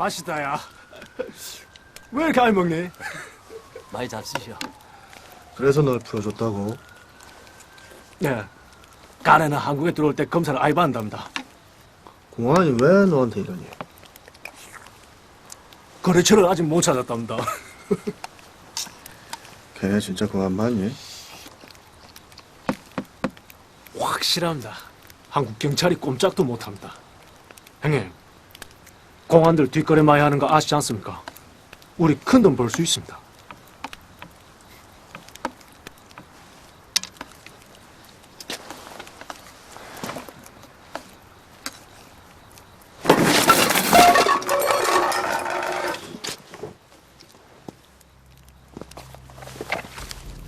맛있다 야. 왜 이렇게 안 먹니? 많이 잡수시오. 그래서 널 풀어줬다고. 네. 까네는 한국에 들어올 때 검사를 아이 받는답니다. 공안이 왜 너한테 이러니? 거래처를 아직 못 찾았답니다. 걔네 진짜 공안 맞니? 확실합니다. 한국 경찰이 꼼짝도 못합니다. 형님, 공안들 뒷거래 많이 하는 거 아시지 않습니까? 우리 큰 돈 벌 수 있습니다.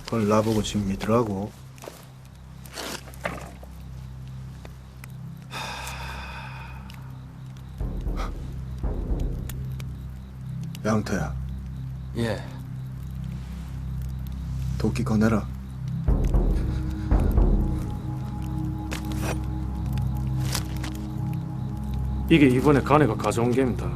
그걸 나보고 지금 믿으라고. 양태야, 예. 도끼 꺼내라. 이게 이번에 가네가 가져온 게입니다.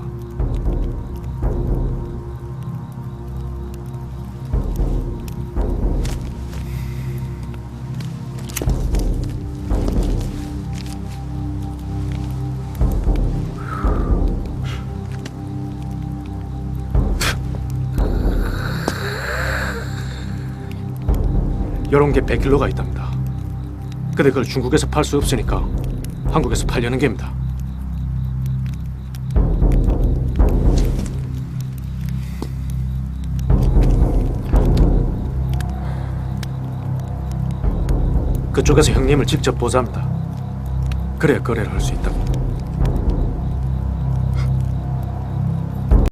이런 게 100킬로가 있답니다. 근데 그걸 중국에서 팔 수 없으니까 한국에서 팔려는 게입니다. 그쪽에서 형님을 직접 보자합니다. 그래야 거래를 할 수 있다고.